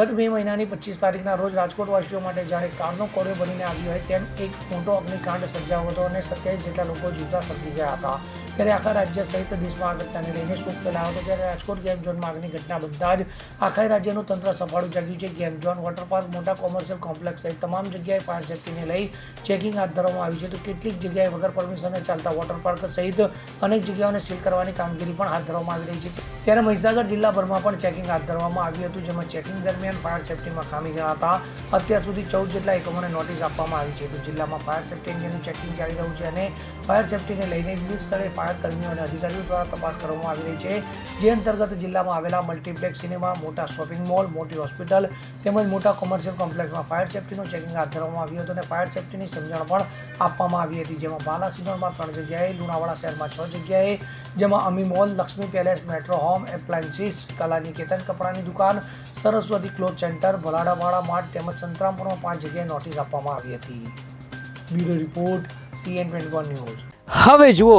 ગત મે મહિનાની પચીસ તારીખના રોજ રાજકોટવાસીઓ માટે જાણે કારનો કોળિયો બનીને આવ્યો હોય તેમ એક મોટો અગ્નિકાંડ સર્જાયો હતો અને સત્યાવીસ જેટલા લોકો જીવતા સર્જી ગયા હતા. ત્યારે આખા રાજ્ય સહિત દેશમાં આ લઈને શોક ફેલાયો હતો ત્યારે રાજકોટ ગેમ ઝોન આગની ઘટના બનતા જ આખા રાજ્યનું તંત્ર સફાળું જાગ્યું છે. ગેમ ઝોન વોટર પાર્ક મોટા કોમર્શિયલ કોમ્પ્લેક્સ સહિત તમામ જગ્યાએ ફાયર સેફ્ટીને લઈ ચેકિંગ હાથ ધરવામાં આવ્યું છે. તો કેટલીક જગ્યાએ વગર પરમિશને ચાલતા વોટર પાર્ક સહિત અનેક જગ્યાઓને સીલ કરવાની કામગીરી પણ હાથ ધરવામાં આવી રહી છે. ત્યારે મહીસાગર જિલ્લાભરમાં પણ ચેકિંગ હાથ ધરવામાં આવ્યું હતું, જેમાં ચેકિંગ દરમિયાન ફાયર સેફ્ટીમાં ખામી જણાતા અત્યાર સુધી ચૌદ જેટલા એકમોને નોટિસ આપવામાં આવી છે. તો જિલ્લામાં ફાયર સેફ્ટી અંગેનું ચેકિંગ ચાલી રહ્યું છે અને ફાયર સેફ્ટીને લઈને વિવિધ સ્થળે ફાયર કર્મીઓ અને અધિકારીઓ દ્વારા તપાસ કરવામાં આવી રહી છે. જે અંતર્ગત જિલ્લામાં આવેલા મલ્ટીપ્લેક્સ સિનેમા, મોટા શોપિંગ મોલ, મોટી હોસ્પિટલ તેમજ મોટા કોમર્શિયલ કોમ્પ્લેક્સમાં ફાયર સેફ્ટીનું ચેકિંગ હાથ ધરવામાં આવ્યું હતું અને ફાયર સેફ્ટીની સમજણ પણ આપવામાં આવી હતી. જેમાં બાલાસિનોરમાં ત્રણ જગ્યાએ, લુણાવાડા શહેરમાં છ જગ્યાએ, જેમાં Ami mall, Lakshmi palace, metro home, appliances Kala Niketan કપડાની દુકાન, સરસ્વતી ક્લોથ સેન્ટર ભલાડાવાડા માર્ટ તેમજ સંતરામપુરમાં પાંચ જગ્યાએ નોટિસ આપવામાં આવી હતી. Bureau report, CN twenty one news. હવે જુઓ